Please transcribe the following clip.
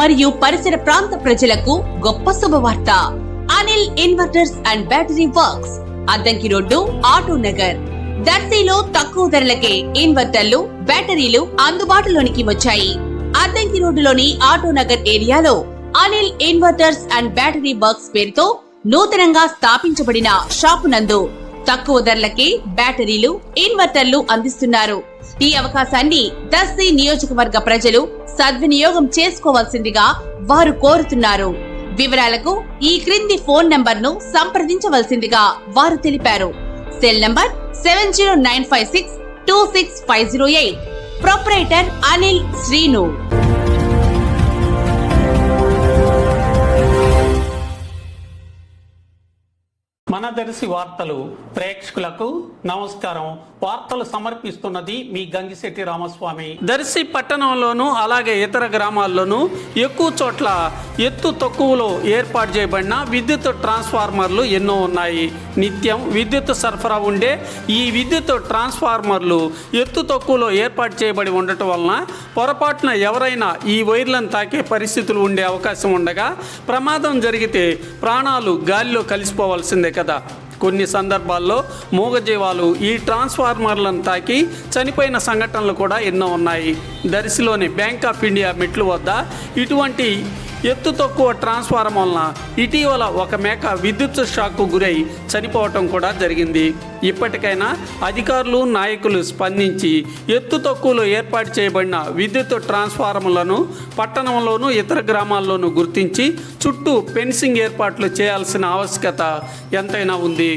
మరియు పరిసర ప్రాంత ప్రజలకు గొప్ప శుభవార్త. Anil inverters and battery works Addanki road auto Nagar. దర్శీలో తక్కువ ధరలకే ఇన్వర్టర్లు బ్యాటరీలు అందుబాటులోనికి వచ్చాయి. అద్దంకి రోడ్డులోని ఆటో నగర్ ఏరియాలో Anil inverters and battery works పేరుతో నూతనంగా స్థాపించబడిన షాపు నందు తక్కువ ధరలకే బ్యాటరీలు ఇన్వర్టర్లు అందిస్తున్నారు. ఈ అవకాశాన్ని దర్శి నియోజకవర్గ ప్రజలు సద్వినియోగం చేసుకోవాల్సిందిగా వారు కోరుతున్నారు. వివరాలకు ఈ క్రింది ఫోన్ నంబర్ను సంప్రదించవలసిందిగా వారు తెలిపారు. Cell number seven zero nine five six two six five zero eight. Proprietor Anil Srinu. మనదర్శి వార్తలు ప్రేక్షకులకు నమస్కారం. వార్తలు సమర్పిస్తున్నది మీ గంగిశెట్టి రామస్వామి. దర్శి పట్టణంలోను అలాగే ఇతర గ్రామాల్లోనూ ఎక్కువ చోట్ల ఎత్తు తక్కువలో ఏర్పాటు చేయబడిన విద్యుత్ ట్రాన్స్ఫార్మర్లు ఎన్నో ఉన్నాయి. నిత్యం విద్యుత్ సరఫరా ఉండే ఈ విద్యుత్ ట్రాన్స్ఫార్మర్లు ఎత్తు తక్కువలో ఏర్పాటు చేయబడి ఉండటం వలన పొరపాటున ఎవరైనా ఈ వైర్లను తాకే పరిస్థితులు ఉండే అవకాశం ఉండగా ప్రమాదం జరిగితే ప్రాణాలు గాలిలో కలిసిపోవాల్సిందే కదా. కొన్ని సందర్భాల్లో మూగజీవాలు ఈ ట్రాన్స్ఫార్మర్లను తాకి చనిపోయిన సంఘటనలు కూడా ఎన్నో ఉన్నాయి. దర్శిలోని బ్యాంక్ ఆఫ్ ఇండియా మెట్లు వద్ద ఇటువంటి ఎత్తు తక్కువ ట్రాన్స్ఫారం వలన ఇటీవల ఒక మేక విద్యుత్ షాక్కు గురై చనిపోవటం కూడా జరిగింది. ఇప్పటికైనా అధికారులు నాయకులు స్పందించి ఎత్తు తక్కువలో ఏర్పాటు చేయబడిన విద్యుత్ ట్రాన్స్ఫార్మర్లను పట్టణంలోనూ ఇతర గ్రామాల్లోనూ గుర్తించి చుట్టూ ఫెన్సింగ్ ఏర్పాట్లు చేయాల్సిన ఆవశ్యకత ఎంతైనా ఉంది.